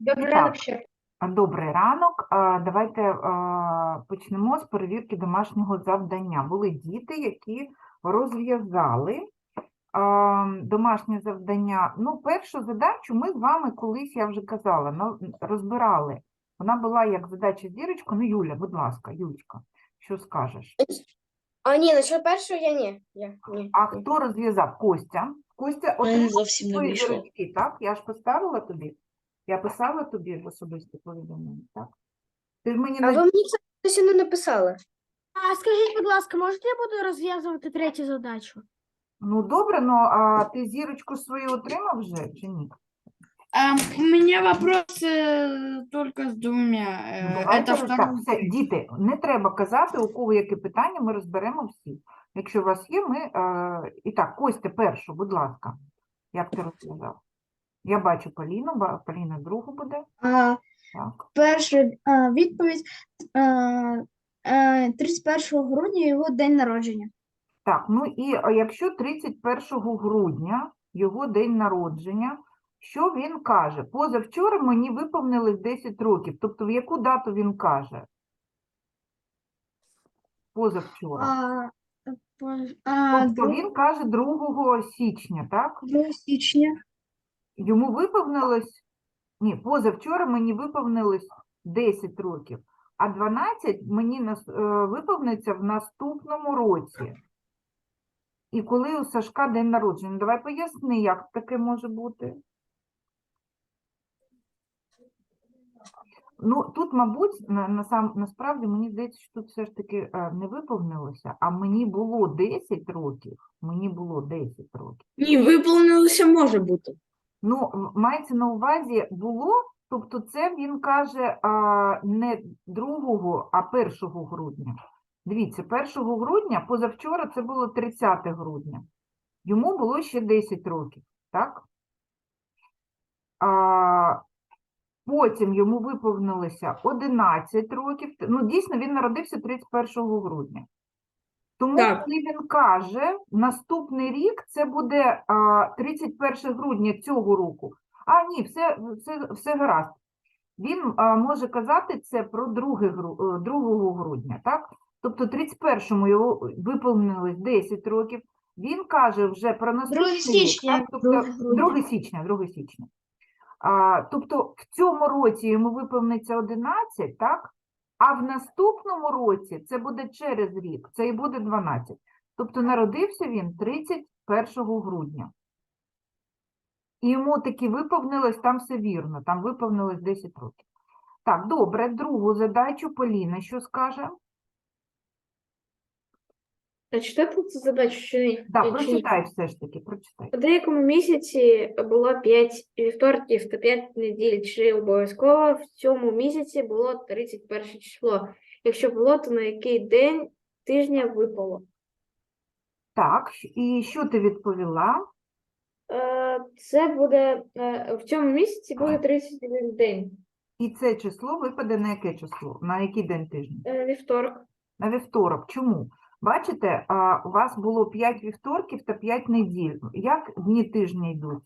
Добрий Так. ранок ще. Добрий ранок. А, Давайте а, почнемо з перевірки домашнього завдання. Були діти, які розв'язали а, домашнє завдання. Ну, першу задачу ми з вами колись, я вже казала, на- розбирали. Вона була як задача зірочка. Ну, Юля, будь ласка, Юлечка, що скажеш? А ні, насчет першого я ні. Я, ні. А хто розв'язав? Костя. Костя отримав зовсім не свої вийшло. зірочки, так? Я ж поставила тобі. Я писала тобі в особисте повідомлення, так? Ти ж мені А на ви мені це ще не написали. А скажіть, будь ласка, можете я буду розв'язувати третю задачу? Ну добре, ну а ти зірочку свою отримав вже чи ні? Ам, у меня вопрос э, только с двумя. Ну, Э, давайте это роз- второй. так, все, діти, не треба казати, у кого яке питання, ми розберемо всі. Якщо у вас є, ми. Е... І так, Костя, першу, будь ласка. Як ти розв'язав? Я бачу Поліну, Поліна другу буде. А, Так. перша а, відповідь а, а, 31 грудня його день народження. Так, ну і якщо 31 грудня його день народження, що він каже? Позавчора мені виповнилось 10 років. Тобто в яку дату він каже? Позавчора. А, а, Тобто він каже 2 січня, так? 2 січня. Йому виповнилось, ні, позавчора мені виповнилось 10 років, а 12 мені нас- е, виповниться в наступному році. І коли у Сашка день народження? Давай поясни, як таке може бути. Ну, тут, мабуть, на, на сам, насправді мені здається, що тут все ж таки е, не виповнилося, а мені було 10 років. Мені було 10 років. Ні, виповнилося може бути. Ну, мається на увазі було, тобто це він каже а, не 2, а 1 грудня. Дивіться, 1 грудня, позавчора це було 30 грудня. Йому було ще 10 років, так? А, потім йому виповнилося 11 років. Ну, дійсно, він народився 31 грудня. Тому, Так. коли він каже, наступний рік це буде а, 31 грудня цього року. А, ні, все, все, все гаразд. Він а, може казати це про 2, е, 2 грудня, так? Тобто 31-му його виповнилось 10 років. Він каже вже про наступний рік, січня, так? Тобто, 2 січня, 2 січня. Тобто в цьому році йому виповниться 11, так? А в наступному році це буде через рік, це і буде 12. Тобто народився він 31 грудня. І йому таки виповнилось, там все вірно, там виповнилось 10 років. Так, добре, другу задачу Поліна, що скаже? А читати цю задачу чи ні? Так, прочитай все ж таки, прочитай. У деякому місяці було 5 вівторків та 5 неділь, чи обов'язково в цьому місяці було 31 число. Якщо було, то на який день тижня випало? Так, і що ти відповіла? Е, Це буде е, в цьому місяці буде 31 день. І це число випаде на яке число? На який день тижня? Е, Вівторок. На вівторок. Чому? Бачите, у вас було 5 вівторків та 5 неділь. Як дні тижня йдуть?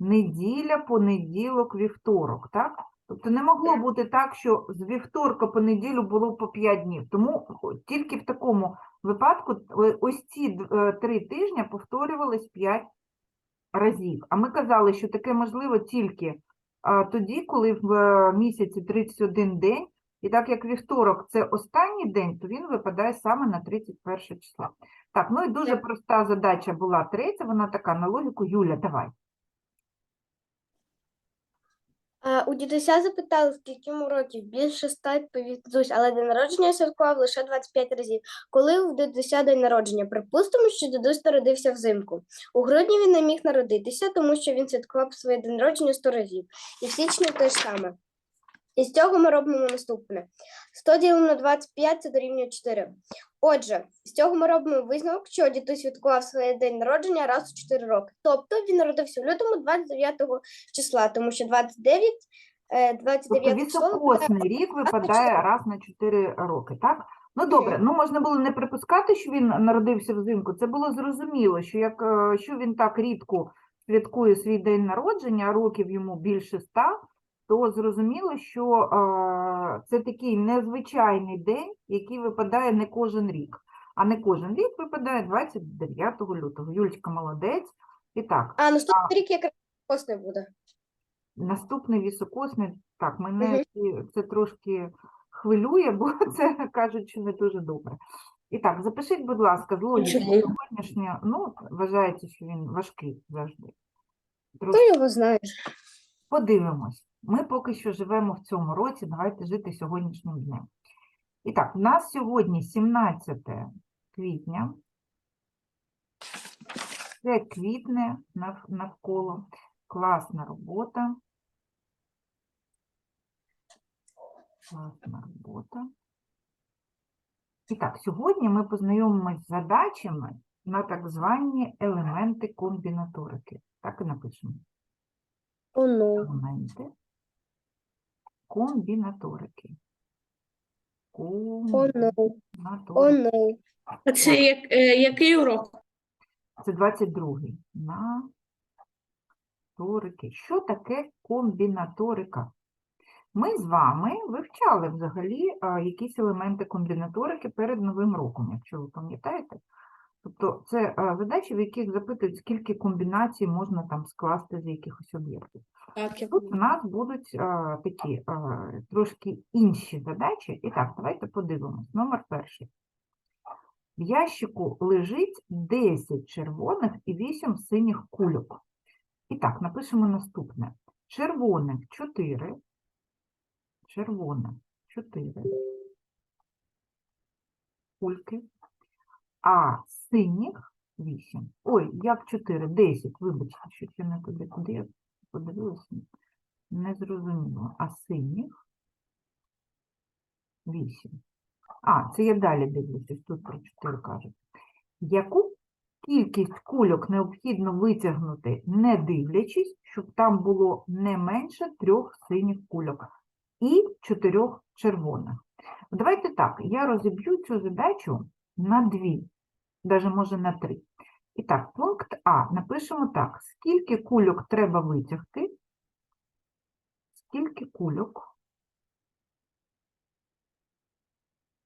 Неділя, понеділок, вівторок, так? Тобто не могло Так. бути так, що з вівторка по неділю було по 5 днів. Тому тільки в такому випадку е, ось ці д- е, три тижня повторювались 5 разів. А ми казали, що таке можливо тільки тоді, коли в е, місяці 31 день, і так як вівторок це останній день, то він випадає саме на 31 число. Так, ну і дуже проста задача була третя, вона така на логіку. Юля, давай. А, у дідуся запитали, скільки йому років. Більше ста відповів дідусь, але день народження святкував лише 25 разів. Коли у дідуся день народження? Припустимо, що дідусь народився взимку. У грудні він не міг народитися, тому що він святкував своє день народження 100 разів. І в січні те ж саме. І з цього ми робимо наступне. 100 ділимо на 25 це дорівнює 4. Отже, з цього ми робимо висновок, що дідусь святкував своє день народження раз у 4 роки. Тобто він народився в лютому 29 числа, тому що 29, е, 29 Тобто число високосний рік випадає раз на 4 роки, так? Ну добре, ну можна було не припускати, що він народився взимку. Це було зрозуміло, що як е, що він так рідко святкує свій день народження, а років йому більше ста, то зрозуміло, що це такий незвичайний день, який випадає не кожен рік. А не кожен рік випадає 29 лютого. Юлечка молодець. І так, А наступний рік якраз не буде. наступний вісокосний, так, мене ці- це трошки хвилює, бо це кажуть, що не дуже добре. І так, запишіть, будь ласка, з логіки сьогоднішнє, ну, вважається, що він важкий завжди. Хто Трошки його знає? подивимось. Ми поки що живемо в цьому році, давайте жити сьогоднішнім днем. І так, у нас сьогодні 17 квітня. Це квітне навколо. Класна робота. Класна робота. І так, сьогодні ми познайомимося з задачами на так звані елементи комбінаторики. Так і напишемо. Елементи комбінаторики. Ну. Комбінаторики. ну. А це як, е, який урок? Це 22-й. Наторики. Що таке комбінаторика? Ми з вами вивчали взагалі а, якісь елементи комбінаторики перед Новим роком, якщо ви пам'ятаєте. Тобто це а, задачі, в яких запитують, скільки комбінацій можна там скласти з якихось об'єктів. Тут у нас будуть а, такі а, трошки інші задачі. І так, давайте подивимось. Номер перший. В ящику лежить 10 червоних і 8 синіх кульок. І так, напишемо наступне. Червоних 4. Червоних 4 кульки, а синіх 8. Ой, як 4, 10, вибачте, що я не туди, куди я подивилася. Не зрозуміло. А синіх 8. А, це я далі дивлюся, тут про 4 кажуть. Яку кількість кульок необхідно витягнути, не дивлячись, щоб там було не менше трьох синіх кульок і чотирьох червоних? Давайте так, я розіб'ю цю задачу на дві, навіть може на три. І так, пункт А. Напишемо так: скільки кульок треба витягти, скільки кульок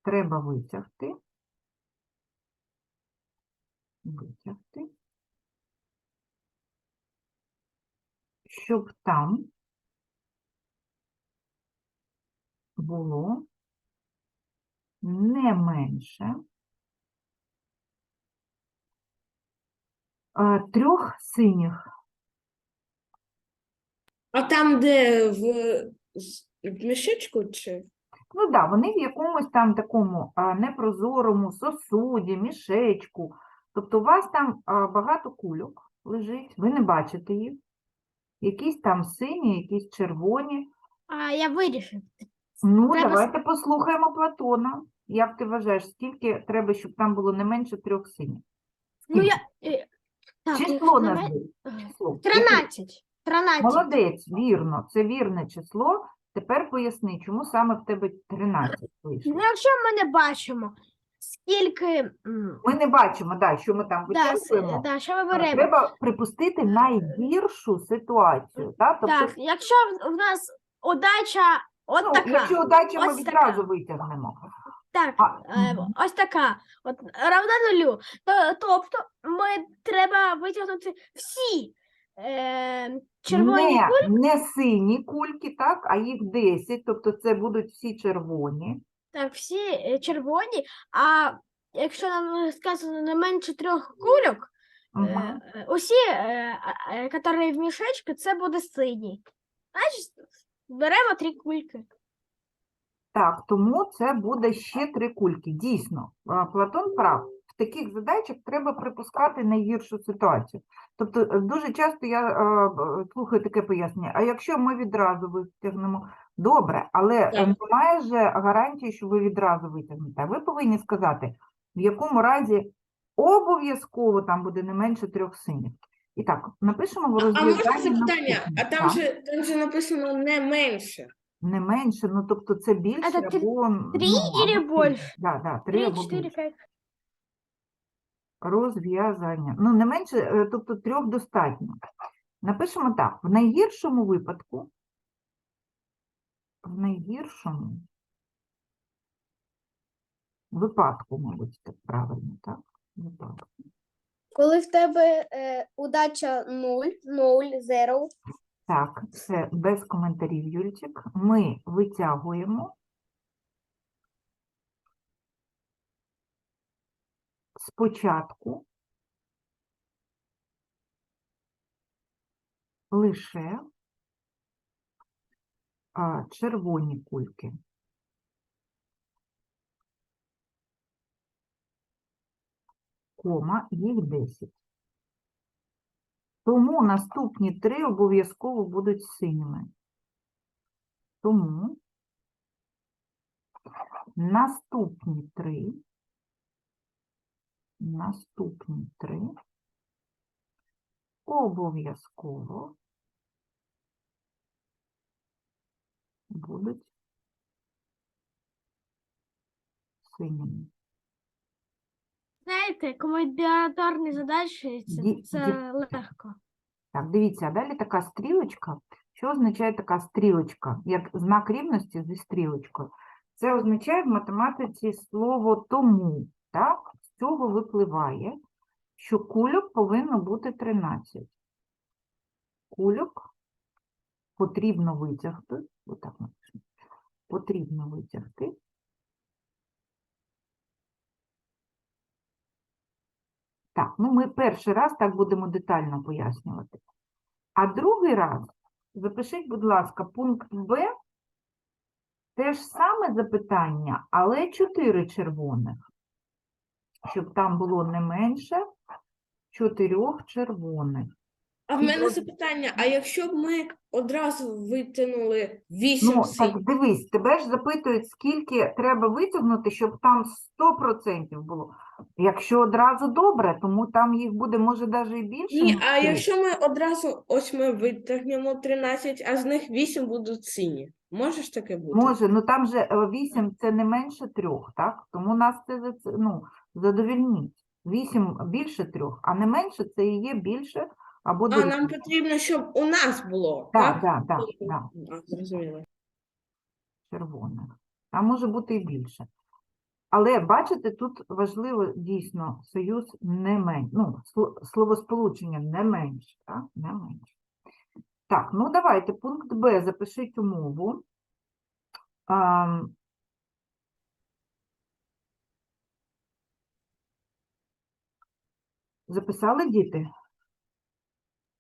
треба витягти, витягти, щоб там було не менше трьох синіх. А там, де в, в мішечку чи? Ну так, да, вони в якомусь там такому а, непрозорому сосуді, мішечку. Тобто у вас там а, багато кульок лежить, ви не бачите їх. Якісь там сині, якісь червоні. А я вирішив. Ну, Треба давайте послухаємо Платона. Як ти вважаєш, скільки треба, щоб там було не менше трьох синіх? Ну, я. Е, Так, Число мен- назви. Число. 13. 13. Молодець, вірно, це вірне число. Тепер поясни, чому саме в тебе 13 вийшло. Ну, якщо ми не бачимо, скільки. м, Ми не бачимо, да, що ми там Да, с- вичерпуємо. да, що ми беремо? Треба припустити найгіршу ситуацію. Да? Тобто, Так, якщо в- в нас удача от ну, така. якщо удача, ми ось така. відразу витягнемо. Так, е, ось така, от равна нулю. То, тобто ми треба витягнути всі е, червоні не, кульки, не сині кульки, так, а їх 10, тобто це будуть всі червоні. так, всі е, червоні, а якщо нам сказано не менше трьох кульок, Мгм. е, е, усі, е, а- е, які в мішечку, це буде синій. Значить, беремо три кульки. Так, тому це буде ще три кульки. Дійсно, Платон прав. В таких задачах треба припускати найгіршу ситуацію. Тобто, е, дуже часто я е, слухаю таке пояснення, а якщо ми відразу витягнемо, добре, але немає же гарантії, що ви відразу витягнете. Ви повинні сказати, в якому разі обов'язково там буде не менше трьох синіх. І так, напишемо в А розв'язанні можна запитання? А там же, там же написано не менше. Не менше, ну тобто це більше Это три- або три ну, или або больше? більше. Да, да, три Три, або чотири, більше. п'ять. розв'язання. Ну, не менше, е, тобто трьох достатньо. Напишемо так: в найгіршому випадку, в найгіршому випадку, мабуть, так правильно, так? Випадку. Коли в тебе е, удача 0, 0, 0, Так, це без коментарів, Юльчик. Ми витягуємо спочатку лише червоні кульки. Кома, їх 10. Тому наступні три обов'язково будуть синіми. Тому наступні три, наступні три обов'язково будуть синіми. Знаєте, комбінаторні задачі це, Ді- це легко. Так, дивіться, а далі така стрілочка. Що означає така стрілочка? Як знак рівності зі стрілочкою. Це означає в математиці слово тому. Так? З цього випливає, що кульок повинно бути 13. Кульок потрібно витягти. Отак напишемо. Потрібно витягти. Так, ну ми перший раз так будемо детально пояснювати. А другий раз, запишіть, будь ласка, пункт Б, те ж саме запитання, але чотири червоних, щоб там було не менше чотирьох червоних. А в мене запитання: а якщо б ми одразу витягнули 8 Ну, синіх? так дивись, тебе ж запитують, скільки треба витягнути, щоб там 100% було. Якщо одразу добре, тому там їх буде, може, навіть і більше. Ні, ніж а три. якщо ми одразу ось ми витягнемо 13, а з них 8 будуть сині. Може ж таке бути? Може, ну там же 8 це не менше трьох, так? Тому нас це за це, ну, задовільнить. 8 більше трьох, а не менше це і є більше або А дорівнює. нам потрібно, щоб у нас було, Так, так? так, так, так, А, зрозуміло. червоних. Там може бути і більше. Але бачите, тут важливо дійсно союз не менше, ну, словосполучення не менше, так? Не менше. Так, ну давайте пункт Б запишіть умову. Ам, Записали діти?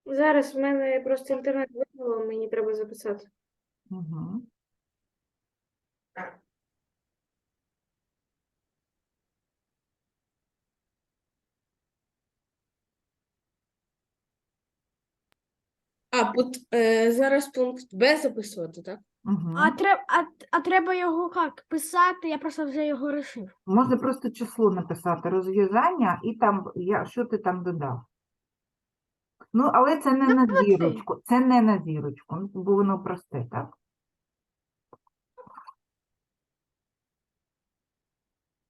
Зараз в мене просто інтернет вимкнуло, мені треба записати. Угу. А, пут, е, зараз пункт Б записувати, так? Угу. А, треб, а, а треба його як? Писати, я просто вже його рішив. Можна просто число написати, розв'язання, і там, я, що ти там додав. Ну, але це не на Напиши. зірочку, це не на зірочку, ну, бо воно просте, так?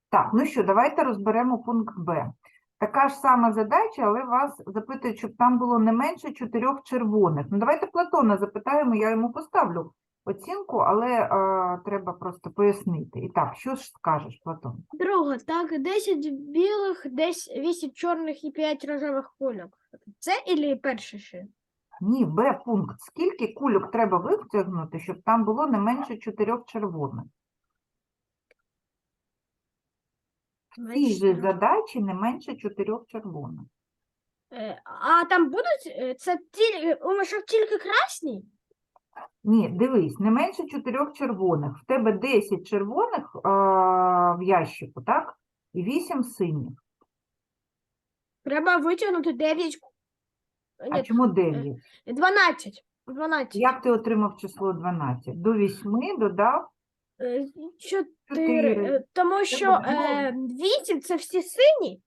Так, ну що, давайте розберемо пункт Б. Така ж сама задача, але вас запитують, щоб там було не менше чотирьох червоних. Ну, давайте Платона запитаємо, я йому поставлю оцінку, але е, треба просто пояснити. І так, що ж скажеш, Платон? Друге, так, 10 білих, десь 8 чорних і 5 рожевих кульок. Це і перше ще? Ні, Б пункт. Скільки кульок треба витягнути, щоб там було не менше чотирьох червоних? В цій же задачі не менше чотирьох червоних. Е, А там будуть, е, це тільки, у мене що тільки красні? Ні, дивись, не менше чотирьох червоних. В тебе 10 червоних а, в ящику, так? І 8 синіх. Треба витягнути 9, А ні, чому 9? 12. 12. Як ти отримав число 12? До 8 додав Е, 4. 4. Тому що е, 8 це всі сині.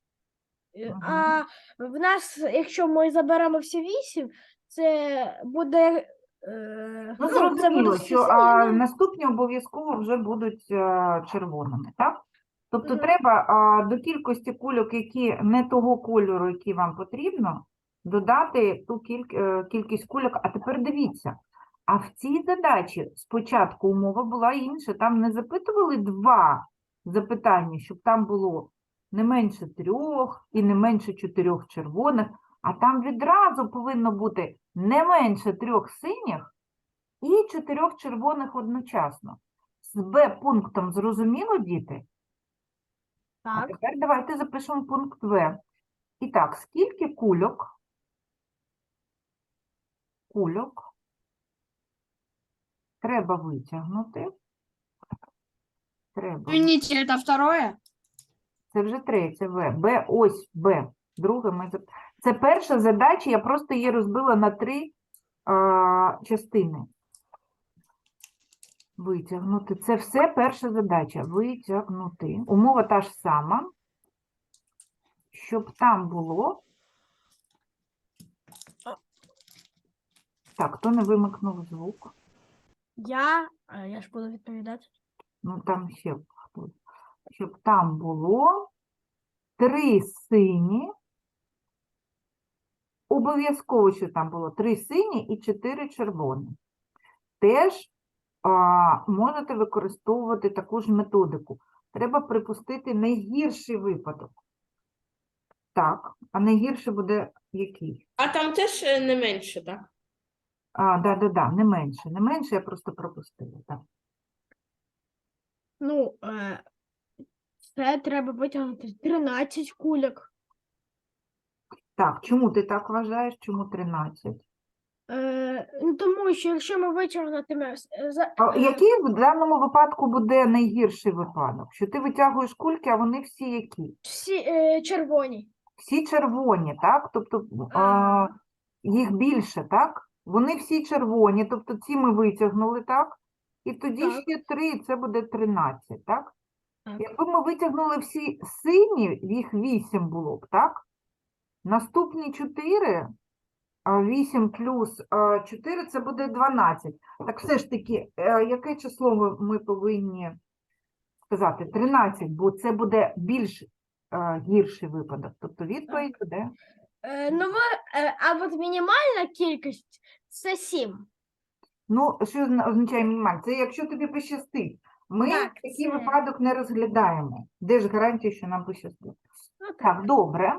Е. А в нас, якщо ми заберемо всі 8, це буде. Е, Ну, це зрозуміло, всі що сині, а, ну, наступні обов'язково вже будуть а, червоними, так? Тобто Мгм. треба а, до кількості кульок, які не того кольору, який вам потрібно, додати ту кіль- е, кількість кульок. А тепер дивіться, а в цій задачі спочатку умова була інша. Там не запитували два запитання, щоб там було не менше трьох і не менше чотирьох червоних, а там відразу повинно бути не менше трьох синіх і чотирьох червоних одночасно. З Б пунктом зрозуміло, діти? А тепер давайте запишемо пункт В. І так, скільки кульок? Кульок треба витягнути. Треба. Извините, это второе? Це вже третє В. Б, ось Б. Друге ми зап- Це перша задача, я просто її розбила на три а, частини. Витягнути. Це все перша задача. Витягнути. Умова та ж сама. Щоб там було. Так, хто не вимикнув звук? Я, е, я ж буду відповідати. Ну, там ще хтось. Щоб там було три сині. Обов'язково, що там було три сині і чотири червоні. Теж а, можете використовувати таку ж методику. Треба припустити найгірший випадок. Так, а найгірший буде який? А там теж е, не менше, так? А, да, да, да, не менше. Не менше, я просто пропустила. Так. Ну, е, це треба витягнути 13 кульок. так, чому ти так вважаєш? Чому 13? Е, ну, тому що якщо ми витягнутимо е, за, А е, який в даному випадку буде найгірший випадок? Що ти витягуєш кульки, а вони всі які? всі е, червоні. Всі червоні, так? Тобто а, Ага. їх більше, так? Вони всі червоні, тобто ці ми витягнули, так? І тоді Так. ще 3, і це буде 13, так? Так. Якби ми витягнули всі сині, їх 8 було б, так? Наступні 4, 8 плюс 4 це буде 12. Так все ж таки, е, яке число ми, ми повинні сказати? 13, бо це буде більш е, гірший випадок. Тобто відповідь буде Е, ну, ви, е, а от мінімальна кількість це 7. Ну, що зна- означає мінімальний? Це якщо тобі пощастить. Ми Так, такий це- випадок не розглядаємо. Де ж гарантія, що нам пощастить? Ну, так. Так, добре.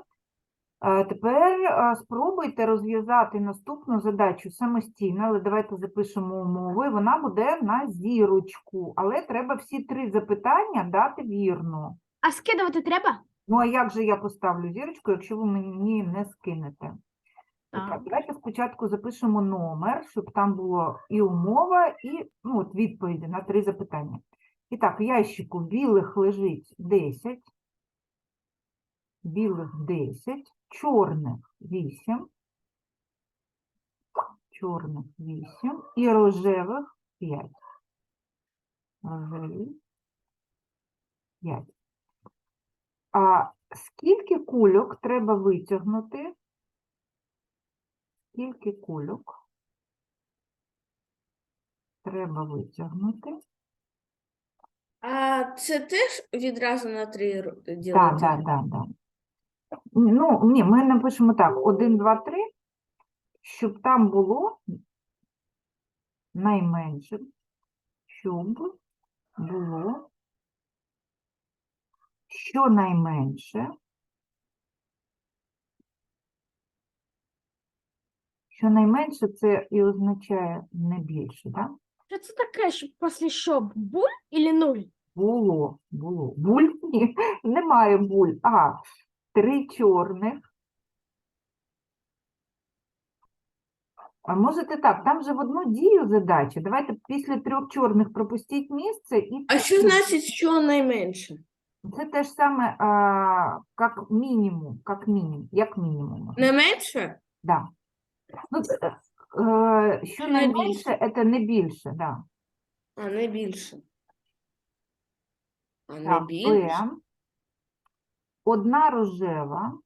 Е, Тепер е, спробуйте розв'язати наступну задачу самостійно, але давайте запишемо умови. Вона буде на зірочку, але треба всі три запитання дати вірно. А скидувати треба? Ну, а як же я поставлю зірочку, якщо ви мені не скинете? Так. Так, давайте спочатку запишемо номер, щоб там було і умова, і ну, от відповіді на три запитання. І так, в ящику білих лежить 10, білих 10, чорних 8, чорних 8 і рожевих 5. Рожеві 5. А скільки кульок треба витягнути? Скільки кульок треба витягнути? А це теж відразу на три ро- Так, так, так, так. Ну, ні, ми напишемо так: 1, 2, 3, щоб там було найменше, щоб було щонайменше, щонайменше це і означає не більше, так? Що це таке, що після що? Буль і нуль? Було, було. Буль? Ні, немає буль. А, три чорних. А можете так, там же в одну дію задача. Давайте після трьох чорних пропустіть місце і А що значить, що найменше? Це те ж саме, а, як мінімум, як мінімум, як мінімум. Не менше? Да. Ну, е, що Не найменше, це не більше, да. А не більше. А не Так, більше? Б. Одна рожева.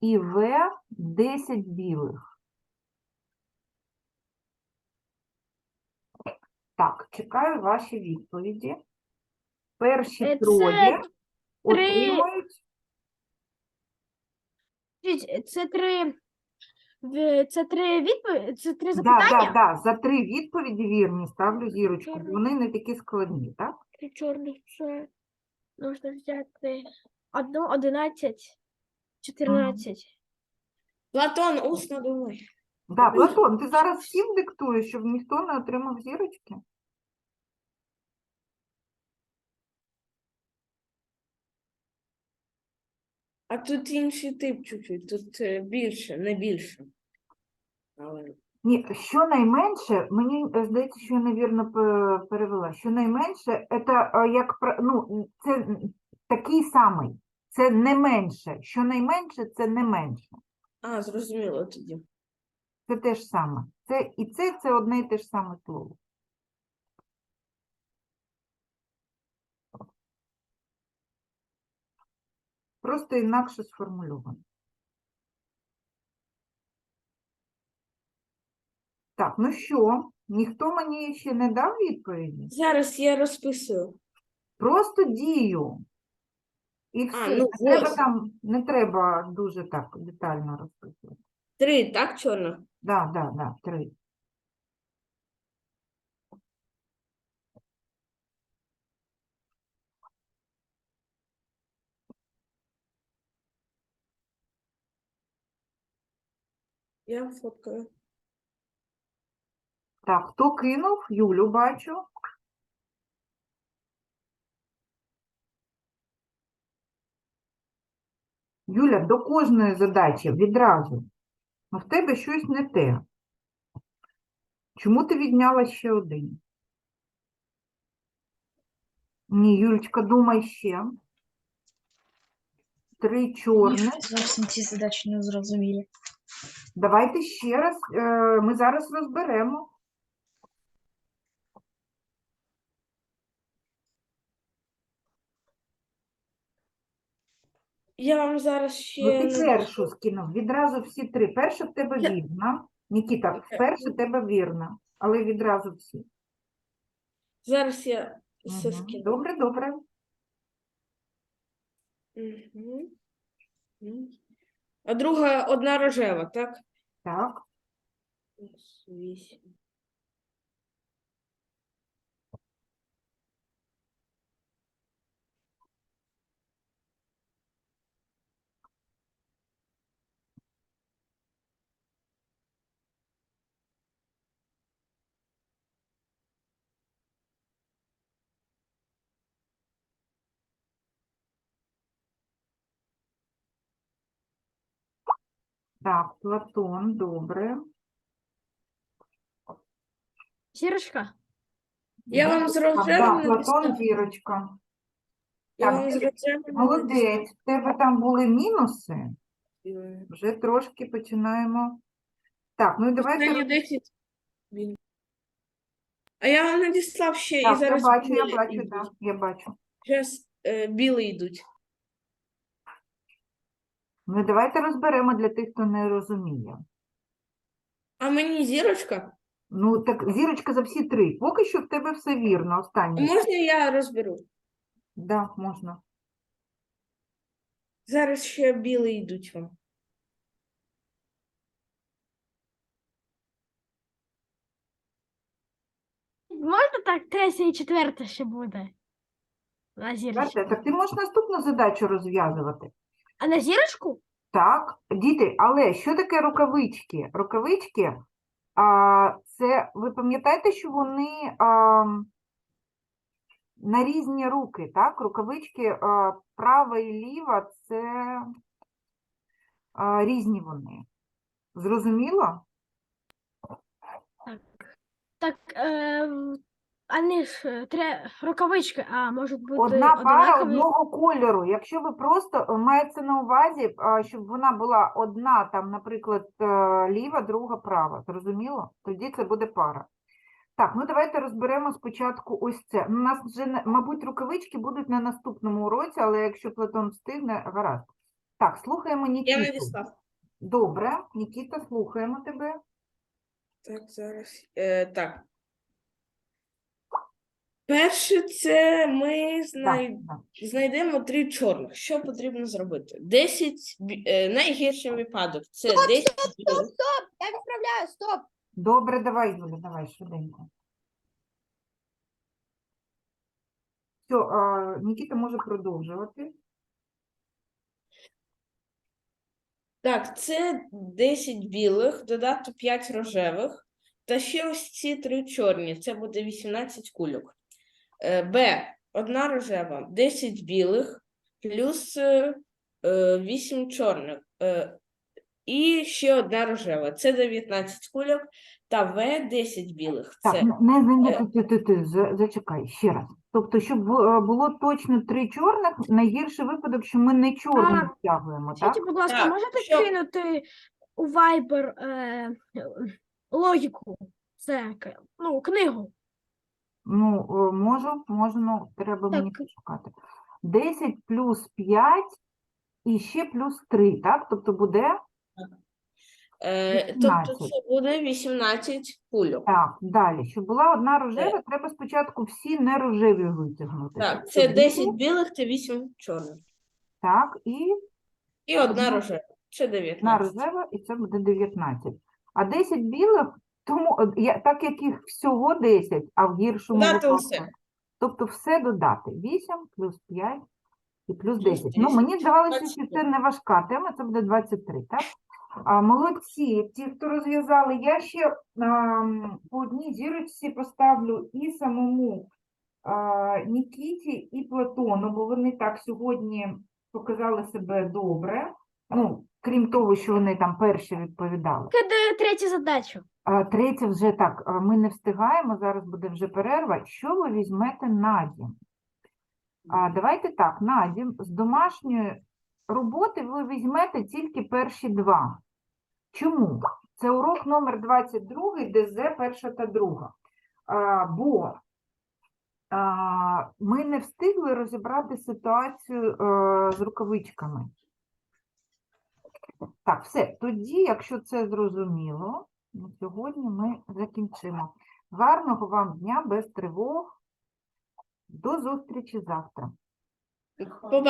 І В 10 білих. Так, чекаю ваші відповіді. Перші це троє три- отримують. Це три. Це три відповіді, це три Да, да, запитання. да, за три відповіді вірні ставлю зірочку. бо Чорний. Вони не такі складні, так? Три чорних це можна взяти одну, одинадцять, чотирнадцять. Платон, усно думай. Да, Платон, ти зараз всім диктуєш, щоб ніхто не отримав зірочки? А тут інший тип чуть-чуть, тут е, більше, не більше. Але Ні, щонайменше, мені е, здається, що я невірно пе- перевела. Щонайменше, це е, як ну, це м, такий самий, це не менше. Щонайменше це не менше. А, зрозуміло тоді. Це те ж саме. Це і це, це одне і те ж саме слово. Просто інакше сформульовано. Так, ну що, ніхто мені ще не дав відповіді? Зараз я розписую. Просто дію. І все. ну, не, треба ось. там, не треба дуже так детально розписувати. Три, так, чорних? Да, да, да, три. Я фоткаю. Так, хто кинув? Юлю бачу. Юля, до кожної задачі відразу. Ну, в тебе щось не те. Чому ти відняла ще один? Ні, Юлечка, думай ще. Три чорних. Зовсім ці задачі не зрозумілі. Давайте ще раз. е, Ми зараз розберемо. Я вам зараз Ну, ти першу скинув. Відразу всі три. Перша в тебе Я- вірна. Нікіта, перша в тебе вірна, але відразу всі. зараз я все Мгм. скину. Добре, добре. Мгм. А друга одна рожева, так? Так. Вісім. Так, Платон, добре. Зірочка. Я вам з Так, да, Платон, зірочка. Я Так, вам з Молодець. В тебе там були мінуси. написав. Вже трошки починаємо. Так, ну і давайте. Останні роз- 10. Він. А я вам надіслав ще, і Так, я зараз бачу, я білі бачу, йдуть. так, я бачу. Зараз е, білі йдуть. Ну давайте розберемо для тих, хто не розуміє. А мені зірочка? Ну, так, зірочка за всі три. Поки що в тебе все вірно, А останнє. Можна я розберу? Да, можна. Зараз ще білі йдуть вам. Можна так, третя і четверта ще буде. На зірочку. Бачите, так ти можеш наступну задачу розв'язувати. А на зірочку? Так, діти, але що таке рукавички? Рукавички, а, це, ви пам'ятаєте, що вони а, на різні руки, так? Рукавички а, права і ліва – це а, різні вони. Зрозуміло? Так, е, вони ж е, тре, рукавички, а можуть бути Одна пара однакові. одного кольору. Якщо ви просто е, мається на увазі, а, щоб вона була одна, там, наприклад, е, ліва, друга права. Зрозуміло? Тоді це буде пара. Так, ну давайте розберемо спочатку ось це. У нас вже, не- мабуть, рукавички будуть на наступному уроці, але якщо Платон встигне, гаразд. Так, слухаємо Я Нікіту. надіслав. Добре, Нікіта, слухаємо тебе. Так, зараз. Е, так. Перше, це ми знай... знайдемо три чорних. Що потрібно зробити? 10 бі- е, найгірший випадок це 10 Стоп, білих. Я відправляю, стоп! Добре, давай, Юля, давай швиденько. Все, а, Нікіта може продовжувати. Так, це 10 білих, додати 5 рожевих, та ще ось ці три чорні. Це буде 18 кульок. Е, Б. Одна рожева, 10 білих, плюс е, е, 8 чорних. Е, І ще одна рожева. Це 19 кульок. Та В 10 білих. Це н- не, е, ти, ти, ти, зачекай, ще раз. Тобто, щоб е, було точно три чорних, найгірший випадок, що ми не чорних стягуємо, так? Скажіть, будь ласка, Так, можете що- кинути у Viber е, логіку? Це к- ну, книгу. Ну, е, можу, можу, ну, треба мені Так. пошукати. 10 плюс 5 і ще плюс 3, так? Тобто буде, Е, тобто 18. це буде 18 кульок. так, далі. Щоб була одна рожева, треба спочатку всі нерожеві витягнути. Так, Тобто це білі, 10 білих та 8 чорних. Так, і І одна Одна- рожева. Це одна 19. рожева, і це буде 19. А 10 білих, тому, от я, так як їх всього 10, а в гіршому Додати випадку, усе. тобто все додати. 8 плюс 5 і плюс Плюс 10. Ну, мені здавалося, що це не важка тема, це буде 23, так? А, молодці, ті, хто розв'язали, я ще ам, по одній зірочці поставлю і самому а, Нікіті, і Платону, бо вони так сьогодні показали себе добре. Ну, крім того, що вони там перші відповідали. Кидаю третю задачу. А, третє вже так, а, ми не встигаємо, зараз буде вже перерва. Що ви візьмете на дім? А, давайте так, на дім з домашньої роботи ви візьмете тільки перші два. Чому? Це урок номер 22, ДЗ перша та друга. А, бо а, ми не встигли розібрати ситуацію е, з рукавичками. Так, все. Тоді, якщо це зрозуміло, на сьогодні ми закінчимо. Гарного вам дня без тривог. До зустрічі завтра.